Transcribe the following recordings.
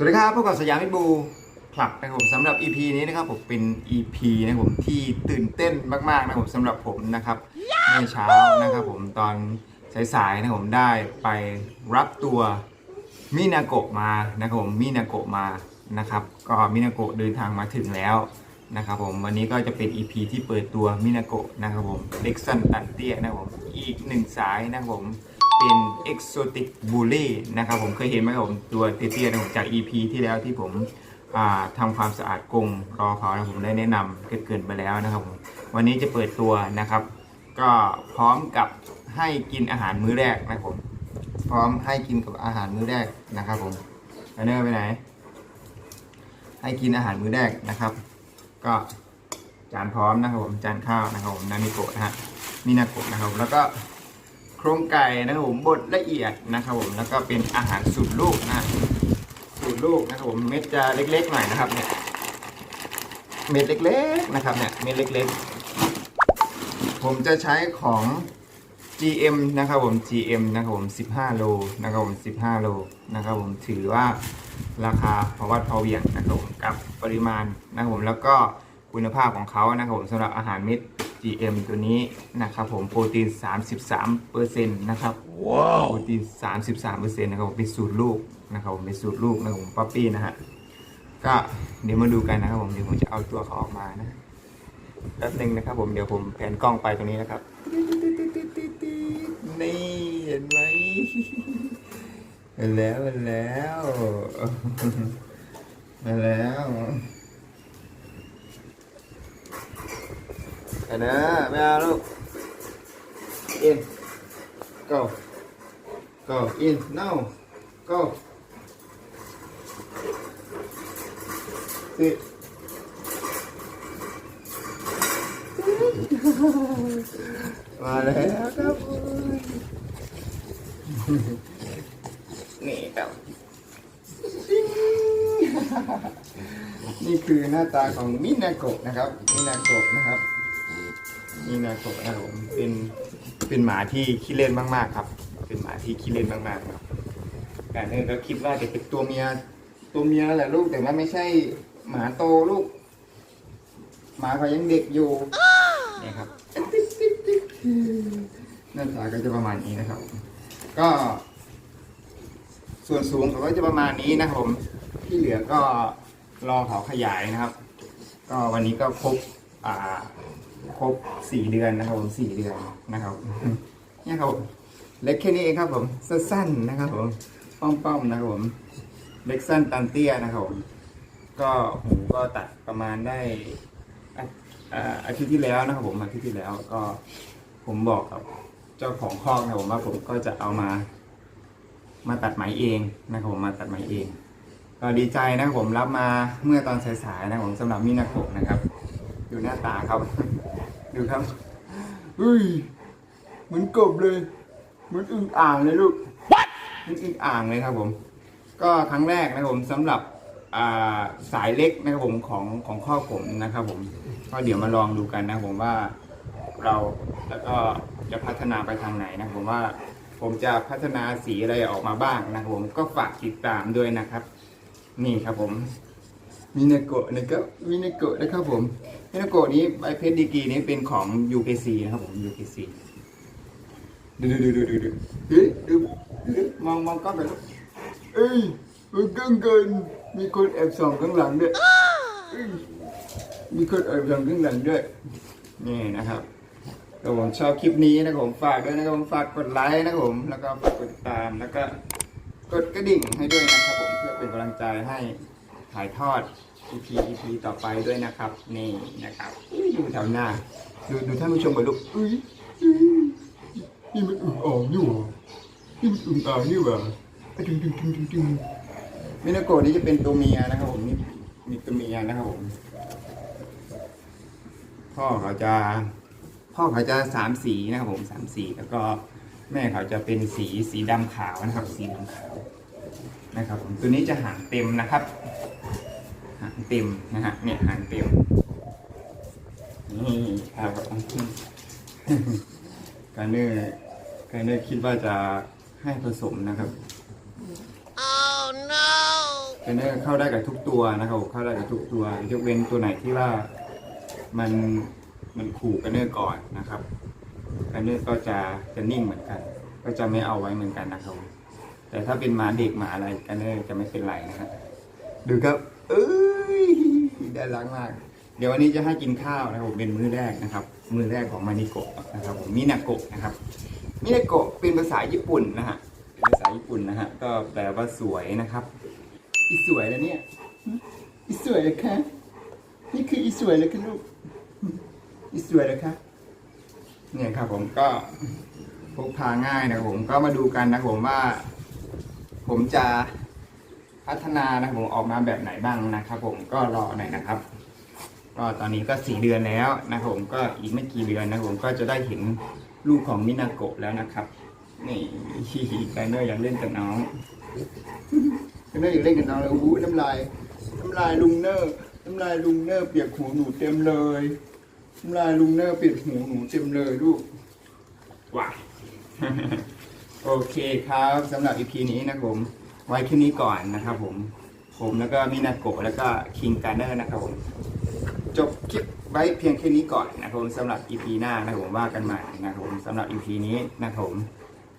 สวัสดีครับพบกับสยามพิบูคลับนะครับผมสำหรับ EP นี้นะครับผมเป็น EP นะครับผมที่ตื่นเต้นมากๆนะครับผมสำหรับผมนะครับเมื่อเช้านะครับผมตอนสายๆนะครับผมได้ไปรับตัวมินาโกะมานะครับผมมินาโกะมานะครับ ก็มินาโกะเดินทางมาถึงแล้วนะครับผมวันนี้ก็จะเป็น EP ที่เปิดตัวมินาโกะนะครับผมเล็กซันตันเตี้ยนะครับผมอีกหนึ่งสายนะครับผม เป็น Exotic Bully นะครับผมเคยเห็นไหมครับผมตัวเตี้ยๆนะครับจาก EP ที่แล้วที่ผมอ่าทำความสะอาดกรงรอเขานะผมได้แนะนำเกินไปแล้วนะครับผมวันนี้จะเปิดตัวนะครับ ก็พร้อมกับให้กินอาหารมื้อแรกนะครับผมพร้อมให้กินกับอาหารมื้อแรกนะครับผมไปเนอร์ไปไหน ให้กินอาหารมื้อแรกนะครับ ก็จานพร้อมนะครับผมจานข้าวนะครับผมนามิโกะนะฮะมินาโกะนะครับแล้วก็ โครงไก่นะครับผมบดละเอียดนะครับผมแล้วก็เป็นอาหารสูตรลูกนะสูตรลูกนะครับผมเม็ดจะเล็กๆหน่อยนะครับเนี่ยเม็ดเล็กๆนะครับเนี่ยเม็ดเล็กๆ ผมจะใช้ของ GM นะครับผม GM นะครับผม 15 โลนะครับผม 15 โลนะครับผมถือว่าราคาพอวัดพอเวียงนะครับผมกับปริมาณนะครับผมแล้วก็คุณภาพของเขานะครับผมสำหรับอาหารเม็ด GM ตัวนี้นะครับผมโปรตีน 33เปอร์เซ็นต์นะครับว้าวโปรตีน 33เปอร์เซ็นต์นะครับผมเป็นสูตรลูกนะครับผมเป็นสูตรลูกนะครับผมป๊อปปี้นะฮะก็เดี๋ยวมาดูกันนะครับผมเดี๋ยวผมจะเอาตัวเขาออกมานะแป๊บหนึงนะครับผมเดี๋ยวผมแผนกล้องไปตรงนี้นะครับนี่เห็นไหมเห็นแล้วเห็นแล้วเห็นแล้ว เห็นนะไม่เอาลูก in go go in now go sit มาแล้วครับนี่ครับนี่คือหน้าตาของมินาโกะนะครับ มินาโกะนะครับ นาโกนะครับผมเป็นเป็นหมาที่ขี้เล่นมากๆครับ เป็นหมาที่ขี้เล่นมากๆครับแต่เนี่ยเราคิดว่าจะเป็นตัวเมียตัวเมียแหละลูกแต่ว่าไม่ใช่หมาโตลูก หมาเขายังเด็กอยู่นี่ครับหน้าตาก็จะประมาณนี้นะครับ ก็ ส่วนสูงเขาก็จะประมาณนี้นะครับผมที่เหลือก็รอเขาขยายนะครับ ก็วันนี้ก็ครบอ่า ครบสี่เดือนนะครับ ผมสี่เดือนนะครับเนี่ยครับผมเล็กแค่นี้เองครับผมสั้นๆนะครับผมป้อมๆนะครับผมเล็กสั้นตันเตี้ยนะครับผมก็หูก็ตัดประมาณได้อาอ่าอาทิตย์ที่แล้วนะครับผมอาทิตย์ที่แล้วก็ผมบอกกับเจ้าของคอกนะครับผมว่าผมก็จะเอามา มาตัดไหมเองนะครับผมมาตัดไหมเอง ก็ดีใจนะครับผมรับมาเมื่อตอนสายๆนะครับผมสำหรับมินาโกะนะครับดูหน้าตาครับ ดูครับอุ้ยเหมือนกบเลย เหมือนอึ่งอ่างเลยลูกเหมือนอึ่งอ่างเลยครับผม ก็ครั้งแรกนะครับผมสำหรับอ่าสายเล็กนะครับผมของของข้อผมนะครับผมก็เดี๋ยวมาลองดูกันนะครับผมว่าเราแล้วก็จะพัฒนาไปทางไหนนะครับผมว่าผมจะพัฒนาสีอะไรออกมาบ้างนะครับผมก็ฝากติดตามด้วยนะครับ นี่ครับผม มินาโกะนะครับมินาโกะนะครับผมมินาโกะนี้ใบเพชรดีกีนี้เป็นของ UKC นะครับผม UKC ดูดูดูดูดูดูเฮ้ดูดูมองมองกล้องไปแล้วเอ้ยมันเกินเกินมีคนแอบส่องข้างหลังด้วยมีคนแอบส่องข้างหลังด้วยนี่นะครับถ้าผมชอบคลิปนี้นะผมฝากด้วยนะครับผมฝากกดไลค์นะครับผมแล้วก็ฝากกดติดตามแล้วก็กดกระดิ่งให้ด้วยนะครับผมเพื่อเป็นกำลังใจให้ถ่ายทอด EP EP ต่อไปด้วยนะครับ นี่นะครับอยู่แถวหน้า ดูดูท่านผู้ชมไปลูกอุ้ยอุ้ยนี่มันอึ่งอ่องอยู่หรอนี่มันอึ่งอ่องนี่หว่าอะดึงดึงดึงดึงดึงมินาโกะนี่จะเป็นตัวเมียนะครับผมนี่มีตัวเมียนะครับผม พ่อเขาจะ พ่อเขาจะสามสีนะครับผมสามสีแล้วก็แม่เขาจะเป็นสีสีดำขาวนะครับ สีดำขาวนะครับผมตัวนี้จะหางเต็มนะครับ หางเต็มนะฮะเนี่ยหางเต็มนี่ครับการเนื้อการเนื้อคิดว่าจะให้ผสมนะครับ Oh no! เทรนเนอร์เข้าได้กับทุกตัวนะครับผมเข้าได้กับทุกตัวยกเว้นตัวไหนที่ว่ามันมันขู่กันเนอร์ก่อนนะครับกันเนอร์ก็จะจะนิ่งเหมือนกัน ก็จะไม่เอาไว้เหมือนกันนะครับผมแต่ถ้าเป็นหมาเด็กหมาอะไรกันเนอร์จะไม่เป็นไรนะครับดูครับ เอ้ยได้รักมาก เดี๋ยววันนี้จะให้กินข้าวนะครับผมเป็นมื้อแรกนะครับ มื้อแรกของมานิโกะนะครับผมมินาโกะนะครับมินาโกะเป็นภาษาญี่ปุ่นนะฮะเป็นภาษาญี่ปุ่นนะฮะก็แปลว่าสวยนะครับ อีสวยแล้วเนี่ยอีสวยเลยคะนี่คืออีสวยเลยคะลูกอีสวยเลยคะเนี่ยครับผมก็พกพาง่ายนะครับผมก็มาดูกันนะครับผมว่า ผมจะ พัฒนานะครับผมออกมาแบบไหนบ้างนะครับผมก็รอหน่อยนะครับ ก็ตอนนี้ก็สี่เดือนแล้วนะครับผมก็อีกไม่กี่เดือนนะครับผมก็จะได้เห็นลูกของมินาโกะแล้วนะครับ นี่ไกเนอร์อยากเล่นกับน้องไกเนอร์อยากเล่นกับน้องแล้วอู้น้ำลายน้ำลายลุงเนอร์น้ำลายลุงเนอร์เปียกหูหนูเต็มเลยน้ำลายลุงเนอร์เปียกหูหนูเต็มเลยลูกว้ายโอเคครับสำหรับ EP นี้นะครับผม ไว้แค่นี้ก่อนนะครับผม ผมแล้วก็มินาโกะแล้วก็คิงการเนอร์นะครับผมจบคลิปไว้เพียงแค่นี้ก่อนนะครับผมสำหรับ EP หน้านะครับผมว่ากันใหม่นะครับผมสำหรับ EP นี้นะครับผม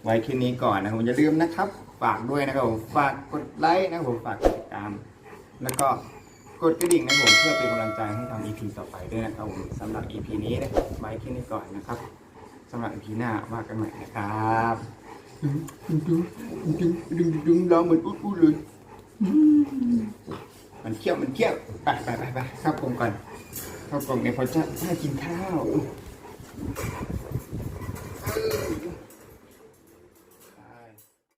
ไว้แค่นี้ก่อนนะครับผมอย่าลืมนะครับฝากด้วยนะครับผมฝากกดไลค์นะครับผมฝากกดติดตาม แล้วก็กดกระดิ่งนะครับผมเพื่อเป็นกำลังใจให้ทำ EP ต่อไปด้วยนะครับผมสำหรับ EP นี้นะครับไว้แค่นี้ก่อนนะครับสำหรับ EP หน้าว่ากันใหม่นะครับ ดึงดึงดึงดึงดึงร้องเหมือนอุ๊ดอุ๊ดเลยมันเขี้ยวมันเขี้ยวไปไปไปไปครับผมก่อนข้าวกล่องเนี่ยเขาจะให้กินข้าว